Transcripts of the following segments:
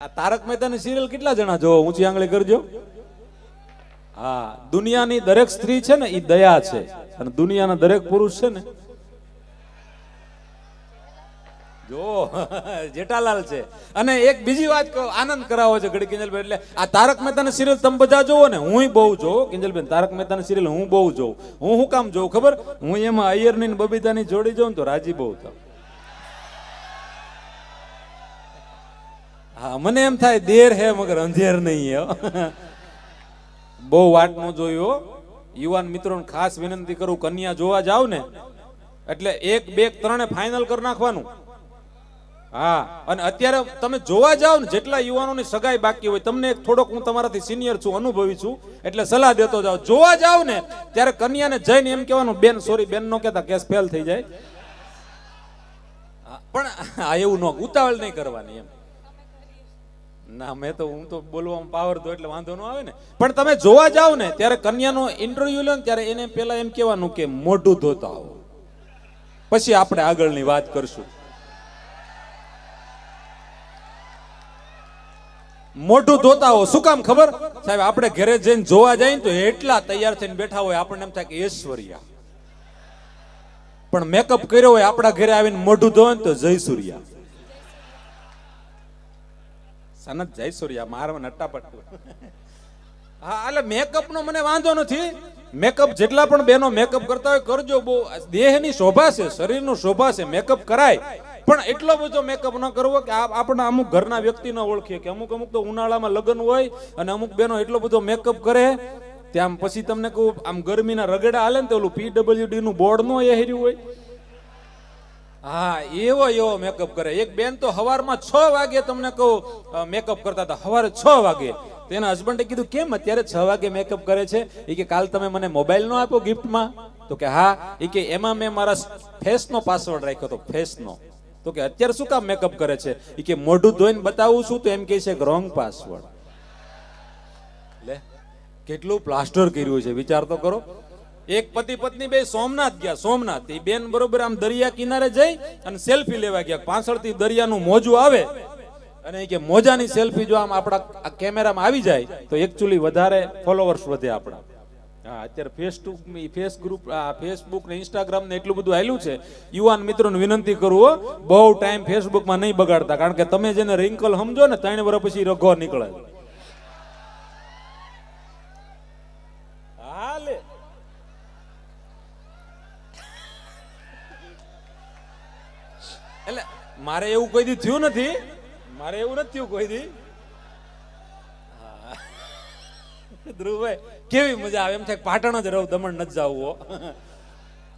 આ તારક મહેતાની સિરિયલ કેટલા જણા જોવો ઊંચી આંગળી કરજો. હા, દુનિયાની દરેક સ્ત્રી છે ને એ દયા છે. અને દુનિયાના દરેક પુરુષ છે ને જો જેઠાલાલ છે. અને એક બીજી વાત કહો, આનંદ કરાવો છે ઘડી કિંજલબેન એટલે આ તારક મહેતાની સિરિયલ તમે બધા જોવો ને, હું બહુ જોઉં. કિંજલબેન, તારક મહેતાની સિરિયલ હું બહુ જોઉં. હું શું કામ જોઉં, ખબર? હું એમાં અય્યરની ની બબીતાની જોડી જોઉં તો રાજી બહુ થાઉં. હા, મને એમ થાય દેર હે, મગર અંધેર નહીં હે બહુ વાટ નો જોયો યુવાન મિત્રોને ખાસ વિનંતી કરું, કન્યા જોવા જાવ ને, એટલે એક, બે, ત્રણે ફાઇનલ કરી નાખવાનું. હા, અને અત્યારે તમે જોવા જાવ ને, જેટલા યુવાનોની સગાઈ બાકી હોય, તમને એક થોડોક હું તમારાથી સિનિયર છું, અનુભવી છું, એટલે સલાહ દેતો જાવ. જોવા જાવ ને, ત્યારે કન્યાને જઈને એમ કહેવાનું, બેન સોરી બેન, નો કહેતા, કેસ ફેલ થઈ જાય. પણ આ એવું ન, ઉતાવળ નહીં કરવાની એમ. ના, મેં તો, હું તો બોલવામાં પાવર દો એટલે વાંધો ન આવે ને. પણ તમે જોવા જાવ ને, ત્યારે કન્યાનો ઇન્ટરવ્યુ લો ને, ત્યારે એને પેલા એમ કહેવાનું કે મોઢું ધોતા આવો. પછી આપણે આગળની વાત કરશું. મોઢું ધોતા હો શું કામ ખબર? સાહેબ, આપણે ઘરે જઈને જોવા જાય ને તો એટલા તૈયાર થઈને બેઠા હોય, આપણને એમ થાય કે ઐશ્વર્યા. પણ મેકઅપ કર્યો હોય, આપણા ઘરે આવીને મોઢું ધોવે ને તો જયસૂર્યા. સનત જયસૂર્યા મારવા નટ્ટાપટ્ટુ હા, એટલે મેકઅપ નો મને વાંધો નથી. મેકઅપ જેટલા પણ બેનો મેકઅપ કરતા હોય, કરજો બહુ. દેહની શોભા છે, શરીરનું શોભા છે, મેકઅપ કરાય. પણ એટલો બધો મેકઅપ ન કરવો કે આપ- આપણા અમુક ઘરના વ્યક્તિ ન ઓળખીએ કે અમુક અમુક તો ઉનાળામાં લગ્ન હોય અને અમુક બેનો એટલો બધો મેકઅપ કરે. ત્યાં પછી તમને કહું, આમ ગરમીના રગડા હાલે ને તો ઓલું પીડબ્લ્યુડી નું બોર્ડ નો એ હેર્યું હોય. હા, એવો એવો મેકઅપ કરે. એક બેન તો હવારમાં છ વાગે તમને કહું મેકઅપ કરતા હતા. હવારે છ વાગે. તેના હસબન્ડે કીધું, કેમ અત્યારે છ વાગે મેકઅપ કરે છે? એ કે, કાલ તમે મને મોબાઈલ નો આપ્યો ગિફ્ટમાં તો કે, હા. એ કે, એમાં મેં મારા ફેસનો પાસવર્ડ રાખ્યો હતો ફેસનો તો કે, અત્યારે શું કામ મેકઅપ કરે છે? એ કે, મોઢું ધોઈને બતાવું છું તો એમ કહે છે રોંગ પાસવર્ડ લે, કેટલું પ્લાસ્ટર કર્યું છે. વિચાર તો કરો. એક પતિ પત્ની બે સોમનાથ ગયા. સોમનાથ એ બેન બરોબર આમ દરિયા કિનારે જઈ અને સેલ્ફી લેવા ગયા. પાછળથી દરિયાનું મોજું આવે અને કે મોજાની સેલ્ફી જો આમ આપણા કેમેરામાં આવી જાય, તો એકચ્યુઅલી વધારે ફોલોવર્સ વધે આપણા. હા, અત્યારે ફેસબુક ફેસ ગ્રુપ આ ફેસબુક ને ઇન્સ્ટાગ્રામ ને એટલું બધું આવેલું છે. યુવાન મિત્રોને વિનંતી કરું બહુ ટાઈમ ફેસબુકમાં નહીં બગાડતા. કારણ કે તમે જેને રિંકલ સમજો ને ત્રણ વર્ષ પછી રઘો નીકળે. મારે એવું કોઈ દી થયું નથી. મારે એવું નથી થયું કોઈ દી. ધ્રુવભાઈ, કેવી મજા આવે? એમ થાય પાટણ જ રહું, દમણ નથી જવું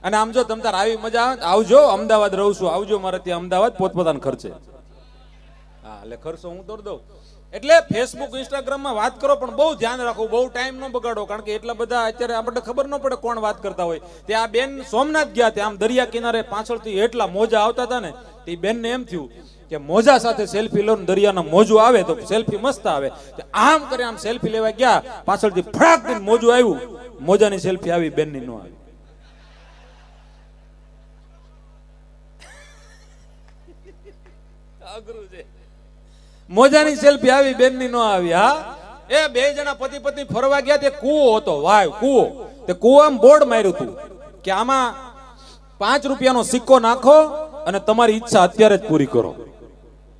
અને આમ જો તમ તાર આવી મજા આવે આવજો, અમદાવાદ રહું છું. આવજો મારે ત્યાં અમદાવાદ પોતપોતાના ખર્ચે. હા, એટલે ખર્ચો હું તોડ દઉં. એટલે ફેસબુક ઇન્સ્ટાગ્રામમાં વાત કરો, પણ બહુ ધ્યાન રાખો, બહુ ટાઈમ ન બગાડો, કારણ કે એટલા બધા અત્યારે આપણને ખબર ન પડે કોણ વાત કરતા હોય. તે આ બેન સોમનાથ ગયા તે આમ દરિયા કિનારે પાછળથી એટલા મોજા આવતા હતા ને, તે બેનને એમ થયું કે મોજા સાથે સેલ્ફી લો દરિયાના મોજું આવે તો સેલ્ફી મસ્ત આવે. આમ કરે, આમ સેલ્ફી લેવા ગયા, પાછળથી ફડાક દઈને મોજું આવ્યું. મોજાની સેલ્ફી આવી, બેનની ન આવી. અઘરું મોજાની સેલ્ફી આવી, બેનની નો આવી, હા? એ બે જણા પતિ પત્ની ફરવા ગયા, તે કૂવો હતો, વાવ, કૂવો. તે કૂવામાં બોર્ડ માર્યું હતું કે આમાં પાંચ રૂપિયાનો સિક્કો નાખો અને તમારી ઈચ્છા અત્યારે જ પૂરી કરો.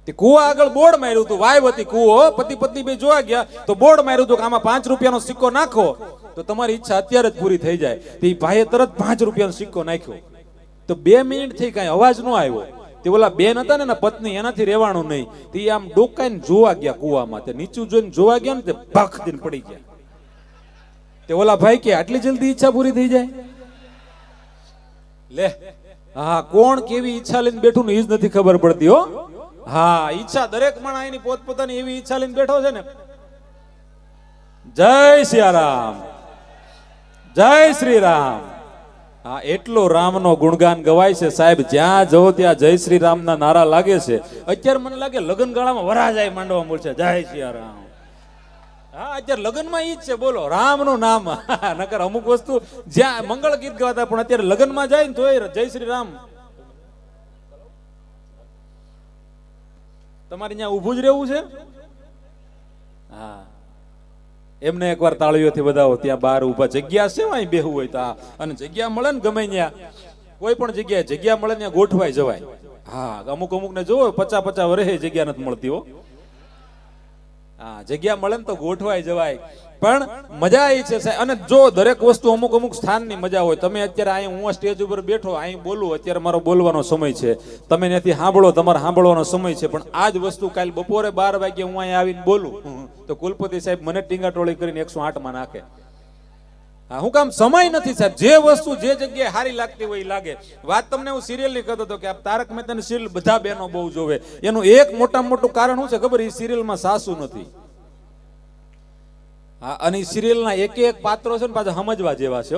તે કૂવા આગળ બોર્ડ માર્યું હતું, વાવ હતી કૂવો પતિ પત્ની બે જોવા ગયા, તો બોર્ડ માર્યું હતું કે આમાં પાંચ રૂપિયાનો સિક્કો નાખો, તો તમારી ઈચ્છા અત્યારે જ પૂરી થઈ જાય. તે ભાઈએ તરત પાંચ રૂપિયાનો સિક્કો નાખ્યો. તો બે મિનિટ થઈ કઈ અવાજ ન આવ્યો. તે ઓલા બેન હતા ને પત્ની, એનાથી રહેવાનું નહીં. તે આમ ડોકાઈને જોવા ગયા કુવામાં. તે નીચું જોઈને જોવા ગયા ને તે ભાખ દઈને પડી ગયા. તે ઓલા ભાઈ કે, આટલી જલ્દી ઈચ્છા પૂરી થઈ જાય? લે, હા, કોણ કેવી ઈચ્છા લઈને બેઠું ને એ જ નથી ખબર પડતી, હો. હા, ઈચ્છા દરેક માણસ એની પોતપોતાની એવી ઈચ્છા લઈને બેઠો છે ને. જય સિયારામ, જય શ્રી રામ હા, એટલો રામનો ગુણગાન ગવાય છે સાહેબ. જ્યાં જવો ત્યાં જય શ્રી રામના નારા લાગે છે. અત્યારે મને લાગે લગ્ન ગાળામાં વરાજાય માંડવા મળશે. જય સિયારામ હા, અત્યારે લગ્નમાં ઈ જ છે. બોલો, રામનું નામ. નકર અમુક વસ્તુ જ્યાં મંગળ ગીત ગાતા, પણ અત્યારે લગ્નમાં જાય ને તોય જય શ્રી રામ તમારે ત્યાં ઊભું જ રહેવું છે? એમને એકવાર તાળીઓથી વધાવો ત્યાં બહાર ઊભા. જગ્યા છે વાય બેહવું હોય તો અને જગ્યા મળે ને ગમે ત્યાં. કોઈ પણ જગ્યાએ જગ્યા મળે ત્યાં ગોઠવાય જવાય. હા, અમુક અમુક ને જોવો પચા પચા વરે જગ્યા નથી મળતી હો. જગ્યા મળે ને તો ગોઠવાય જવાય. પણ મજા આવી છે. અને જો દરેક વસ્તુ અમુક અમુક સ્થાનની મજા હોય, તમે અત્યારે અહીં હું સ્ટેજ ઉપર બેઠો અહીં બોલું, અત્યારે મારો બોલવાનો સમય છે. તમે ત્યાંથી સાંભળો, તમારે સાંભળવાનો સમય છે. પણ આ જ વસ્તુ કાલ બપોરે બાર વાગે હું અહીં આવીને બોલું. તો કુલપતિ સાહેબ મને ટીંગાટોળી કરીને એકસો આઠમાં નાખે. હા કામ સમય નથી, સાહેબ. જે વસ્તુ જે જગ્યાએ સારી લાગતી હોય લાગે. વાત તમને હું સિરિયલની કરતો હતો કે આ તારક મહેતાની સિરિયલ બધા બહેનો બહુ જોવે. એનું એક મોટા મોટું કારણ શું છે ખબર? એ સિરિયલમાં સાસુ નથી. હા, અને સિરિયલના એક એક પાત્રો છે ને પાછા સમજવા જેવા છે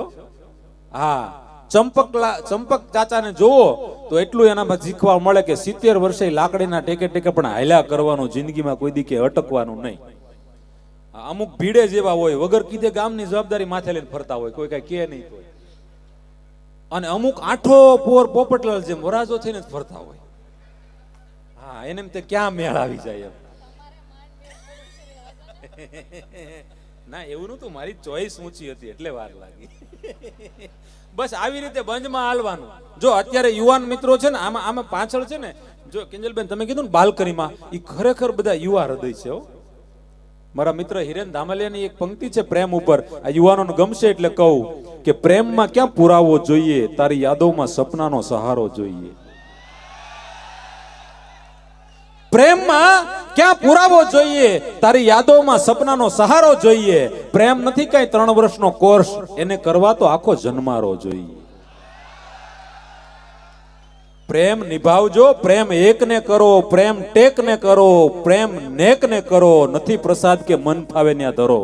હા. ચંપકલા, ચંપક ચાચાને જોવો તો એટલું એનામાં શીખવા મળે કે સિત્તેર વર્ષે લાકડીના ટેકે ટેકે પણ હાલ્યા કરવાનું, જિંદગીમાં કોઈ દી અટકવાનું નહીં. અમુક ભીડે જેવા હોય, વગર કીધે ગામની જવાબદારી માથે લઈને ફરતા હોય, કોઈ કઈ કે નહીં કોઈ. અને અમુક આઠો પોર પોપટલાલ જેમ વરાજો થઈને જ ફરતા હોય. હા, એને તે ક્યાં મેળ આવી જાય એમ? ના, એવું નતું મારી ચોઈસ ઊંચી હતી, એટલે વાર લાગી. બસ આવી રીતે બંધમાં હાલવાનું. જો અત્યારે યુવાન મિત્રો છે ને, આમાં આમાં પાછળ છે ને, જો કિંજલબેન તમે કીધું ને, બાલ્કનીમાં એ ખરેખર બધા યુવા હૃદય છે હો. મારા મિત્ર હિરેન ધામલિયાની એક પંક્તિ છે પ્રેમ ઉપર. આ યુવાનોને ગમશે એટલે કહું કે પ્રેમમાં ક્યાં પુરાવો જોઈએ? તારી યાદોમાં સપનાનો સહારો જોઈએ. પ્રેમમાં ક્યાં પુરાવો જોઈએ? તારી યાદોમાં સપનાનો સહારો જોઈએ. પ્રેમ નથી કઈ ત્રણ વર્ષનો કોર્સ. એને કરવા તો આખો જન્મારો જોઈએ. પ્રેમ નિભાવજો, પ્રેમ એકને કરો, પ્રેમ ટેકને કરો, પ્રેમ નેકને કરો, નથી પ્રસાદ કે મન ફાવે ત્યાં ધરો.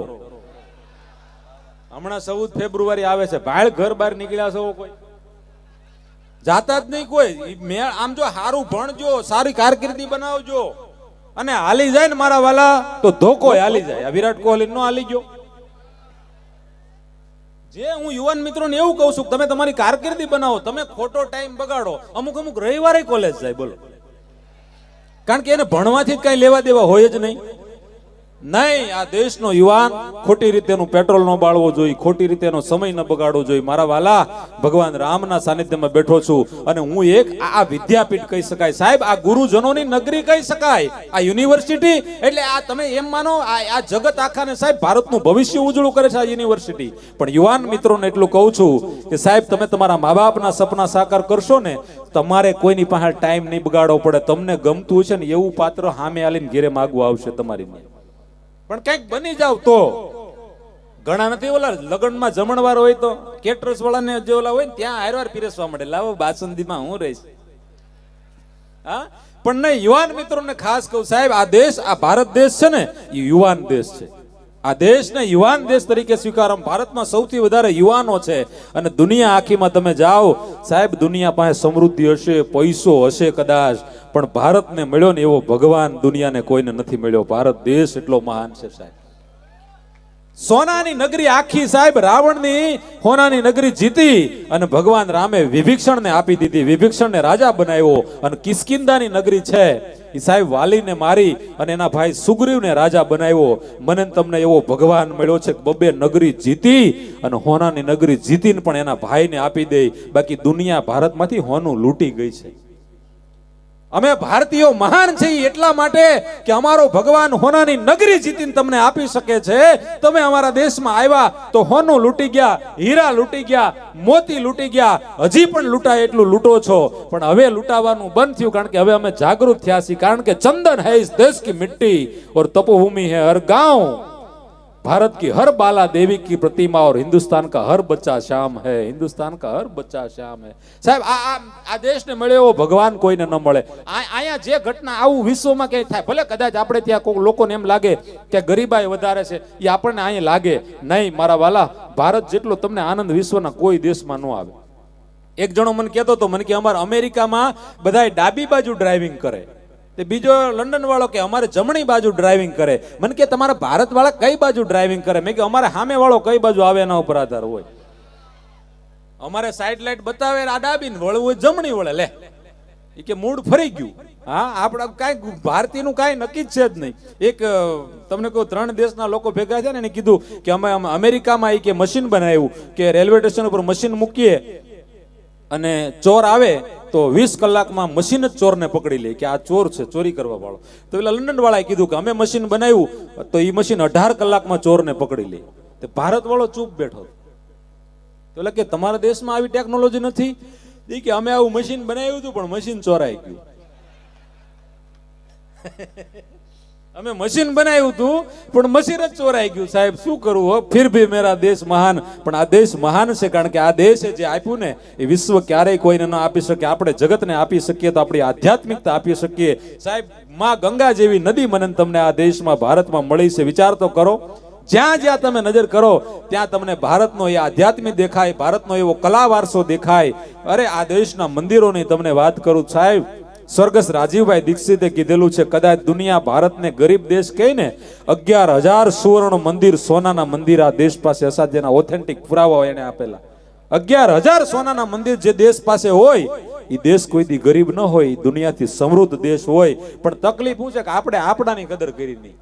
હમણાં ચૌદ ફેબ્રુઆરી આવે છે, ભાળ ઘર બહાર નીકળ્યા છો કોઈ? જાતા જ નહીં કોઈ? મેળ, આમ જો સારું ભણજો, સારી કારકિર્દી બનાવજો. અને હાલી જાય ને મારા વાલા, તો ધોકો હાલી જાય. વિરાટ કોહલી નો હાલી ગયો. જે હું યુવાન મિત્રોને એવું કહું છું તમે તમારી કારકિર્દી બનાવો, તમે ખોટો ટાઈમ બગાડો, અમુક અમુક રવિવારે કોલેજ જાય, બોલો. કારણ કે એને ભણવાથી જ કઈ લેવા દેવા હોય જ નહીં. નહીં, આ દેશનો યુવાન ખોટી રીતેનું પેટ્રોલ ન બાળવો જોઈએ, ખોટી રીતેનો સમય ન બગાડવો જોઈએ. મારા વાલા, ભગવાન રામના સાનિધ્યમાં બેઠો છું અને હું એક આ વિદ્યાપીઠ કહી શકાય. સાહેબ, આ ગુરુજનોની નગરી કહી શકાય. આ યુનિવર્સિટી, એટલે આ તમે એમ માનો, આ જગત આખાને સાહેબ ભારતનું ભવિષ્ય ઉજળું કરે છે આ યુનિવર્સિટી. પણ યુવાન મિત્રોને એટલું કહું છું કે સાહેબ, તમે તમારા મા બાપના સપના સાકાર કરશો ને, તમારે કોઈની પાસે ટાઈમ નહીં બગાડવો પડે. તમને ગમતું છે ને એવું પાત્ર સામે આલીને ઘેરે માગવું આવશે તમારી. પણ કંઈક બની જાવ તો. ઘણા નથી ઓલા લગ્નમાં જમણવાર હોય તો. કેટરસ વાળાને જે ઓલા હોય ત્યાં હારવાર પીરસવા મળે લાવો, બાસુંદીમાં હું રહીશ. હા? પણ નહીં, યુવાન મિત્રોને ખાસ કહું સાહેબ, આ દેશ, આ ભારત દેશ છે ને, એ યુવાન દેશ છે. આ દેશને યુવાન દેશ તરીકે સ્વીકારો ભારતમાં સૌથી વધારે યુવાનો છે. અને દુનિયા આખીમાં તમે જાઓ, સાહેબ, દુનિયા પાસે સમૃદ્ધિ હશે, પૈસો હશે કદાચ, પણ ભારતને મળ્યો ને એવો ભગવાન દુનિયાને કોઈને નથી મળ્યો. ભારત દેશ એટલો મહાન છે, સાહેબ. સોનાની નગરી આખી સાહેબ રાવણની સોનાની નગરી જીતી અને ભગવાન રામે વિભીક્ષણને આપી દીધી. વિભીક્ષણને રાજા બનાવ્યો અને કિસ્કિંદાની નગરી છે. એ સાહેબ વાલીને મારી અને એના ભાઈ સુગ્રીવને રાજા બનાવ્યો. મને તમને એવો ભગવાન મળ્યો છે કે બબે નગરી જીતી અને હોનાની નગરી જીતીને પણ એના ભાઈને આપી દે. બાકી દુનિયા ભારતમાંથી હોનું લૂંટી ગઈ છે. અમે ભારતીયો મહાન છે એટલા માટે કે અમારો ભગવાન હોનાની નગરી જીતીને તમને આપી શકે છે. તમે અમારા દેશમાં આવ્યા તો હોનો લૂંટી ગયા, હીરા લૂંટી ગયા, મોતી લૂંટી ગયા, હજી પણ લૂંટાય એટલું લૂંટો છો. પણ હવે લૂંટાવાનું બંધ થયું કારણ કે હવે અમે જાગૃત થયા છીએ. કારણ કે ચંદન હૈસ દેશ કી મિટ્ટી ઓર તપોભૂમિ હે હર ગાંવ. भारत की हर बाला देवी की प्रतिमा और हिंदुस्तान का हर बच्चा श्याम है हिंदुस्तान का हर बच्चा श्याम है સાહેબ આ આ આ દેશને મળે એવો ભગવાન કોઈને ન મળે આ- અહીંયા જે ઘટના આવું વિશ્વમાં ક્યાંય થાય ભલે કદાચ આપણે ત્યાં કોઈ લોકોને એમ લાગે કે ગરીબાઈ વધારે છે એ આપણને અહીંયા લાગે નહીં મારા વાલા ભારત જેટલો તમને આનંદ વિશ્વના કોઈ દેશમાં ન આવે એક જણો મને કહેતો હતો મને કે અમારે અમેરિકામાં બધાય ડાબી બાજુ ડ્રાઇવિંગ કરે તે બીજો લંડન વાળો કે, અમારે જમણી બાજુ ડ્રાઇવિંગ કરે. મને કે, તમારા ભારત વાળા કઈ બાજુ ડ્રાઇવિંગ કરે? મેં કે, અમારે સામે વાળો કઈ બાજુ આવે એના ઉપર આધાર હોય. અમારે સાઈડ લાઈટ બતાવે, આ ડાબી ને વળવું જમણી વળે. લે. એ કે, મૂળ ફરી ગયું. હા, આપણા કાંઈ ભારતીયનું કાંઈ નક્કી જ છે જ નહીં. એક તમને કહું, ત્રણ દેશના લોકો ભેગા થયા ને, એને કીધું કે, અમે અમેરિકામાં એ કે મશીન બનાવ્યું કે, રેલવે સ્ટેશન ઉપર મશીન મૂકીએ અને ચોર આવે તો વીસ કલાકમાં મશીન જ ચોરને પકડી લે કે આ ચોર છે, ચોરી કરવા વાળો. તો પેલા લંડન વાળાએ કીધું કે અમે મશીન બનાવ્યું, તો એ મશીન અઢાર કલાકમાં ચોરને પકડી લે. તે ભારત વાળો ચૂપ બેઠો તો એટલે કે તમારા દેશમાં આવી ટેકનોલોજી નથી? એ કે અમે આવું મશીન બનાવ્યું હતું, પણ મશીન ચોરાઈ ગયું. અમે મશીન બનાવ્યું હતું, પણ મશીન જ ચોરાઈ ગયું. સાહેબ, શું કરવું હો? ફિર ભી મેરા દેશ મહાન. પણ આ દેશ મહાન છે, કારણ કે આ દેશે જે આપ્યું ને, એ વિશ્વ ક્યારેય કોઈને ન આપી શકે. આપણે જગતને આપી શકીએ તો આપણી આધ્યાત્મિકતા આપી શકીએ. સાહેબ, માં ગંગા જેવી નદી મને તમને આ દેશમાં, ભારતમાં મળી છે. વિચાર તો કરો. જ્યાં જ્યાં તમે નજર કરો, ત્યાં તમને ભારતનો એ આધ્યાત્મિક દેખાય, ભારતનો એવો કલા વારસો દેખાય. અરે, આ દેશના મંદિરોની તમને વાત કરું. સાહેબ સ્વર્ગસ્થ રાજીવભાઈ દીક્ષિતે કીધેલું છે, કદાચ દુનિયા ભારતને ગરીબ દેશ કહે અગિયાર હજાર સુવર્ણ મંદિર સોનાના મંદિર આ દેશ પાસે અસાધ્યના ઓથેન્ટિક પુરાવા એને આપેલા. અગિયાર હજાર સોનાના મંદિર જે દેશ પાસે હોય એ દેશ કોઈ દી ગરીબ ન હોય દુનિયાથી સમૃદ્ધ દેશ હોય. પણ તકલીફ શું છે કે આપણે આપણાની કદર કરી નહીં.